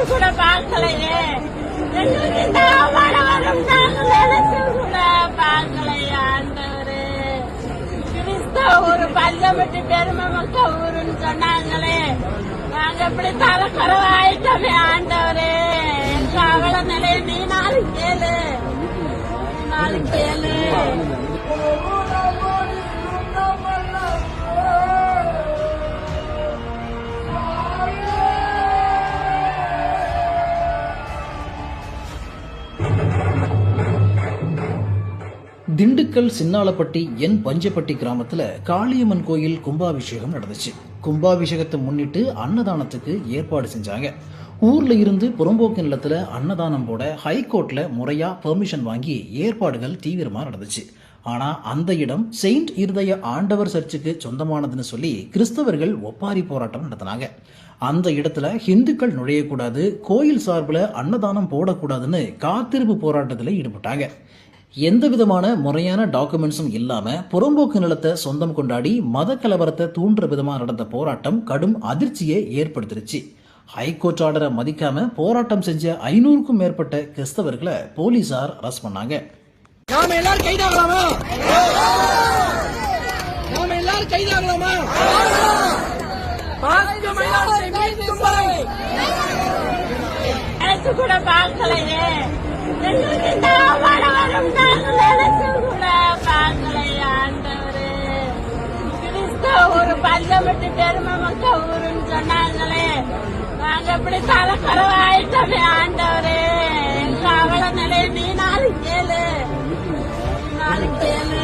நினைச்சு கூட பார்க்கலையே. எங்களுக்கு இந்த அவமானம் வரும் நாங்கள் நினைச்சு கூட பார்க்கலையே ஆண்டவரே. கிறிஸ்தவ ஒரு பஞ்சமட்டி பெருமை மக்க ஊருன்னு சொன்னாங்களே. நாங்க எப்படி தலை குறவாயிட்டோமே ஆண்டவரே. எங்க அவள நிலையை நீ நாலு கேளு. நீ கேளு. திண்டுக்கல் சின்னாலப்பட்டி என் பஞ்சப்பட்டி கிராமத்தில் காளியம்மன் கோயில் கும்பாபிஷேகம் நடந்துச்சு. கும்பாபிஷேகத்தை முன்னிட்டு அன்னதானத்துக்கு ஏற்பாடு செஞ்சாங்க. ஊரில் இருந்து புறம்போக்கு நிலத்தில் அன்னதானம் போட ஹைகோர்ட்டில் முறையாக பெர்மிஷன் வாங்கி ஏற்பாடுகள் தீவிரமாக நடந்துச்சு. ஆனால் அந்த இடம் செயின்ட் இருதய ஆண்டவர் சர்ச்சுக்கு சொந்தமானதுன்னு சொல்லி கிறிஸ்தவர்கள் ஒப்பாரி போராட்டம் நடத்தினாங்க. அந்த இடத்துல ஹிந்துக்கள் நுழையக்கூடாது கோயில் சார்பில் அன்னதானம் போடக்கூடாதுன்னு காத்திருப்பு போராட்டத்தில் ஈடுபட்டாங்க. எந்த விதமான முறையான டாக்குமெண்ட்ஸும் இல்லாம புறம்போக்கு நிலத்தை சொந்தம் கொண்டாடி மத கலவரத்தை தூண்டுற விதமா நடந்த போராட்டம் கடும் அதிர்ச்சியை ஏற்படுத்திருச்சு. ஹைகோர்ட் ஆர்டரை மதிக்காம போராட்டம் செஞ்ச ஐநூறுக்கும் மேற்பட்ட கிறிஸ்தவர்களை போலீசார் அரெஸ்ட் பண்ணாங்க. நாம எல்லாரும் கைதாகலாமா? நாம எல்லாரும் கூட பார்க்கலையே ஒரு பஞ்சமட்டு பெருமை மக்க ஊருன்னு சொன்னாங்களே நாங்க இப்படி தலை குறவாயிட்டோமே ஆண்டவரே எங்க அவள நிலைய நீ நாலு கேளு நீ கேளு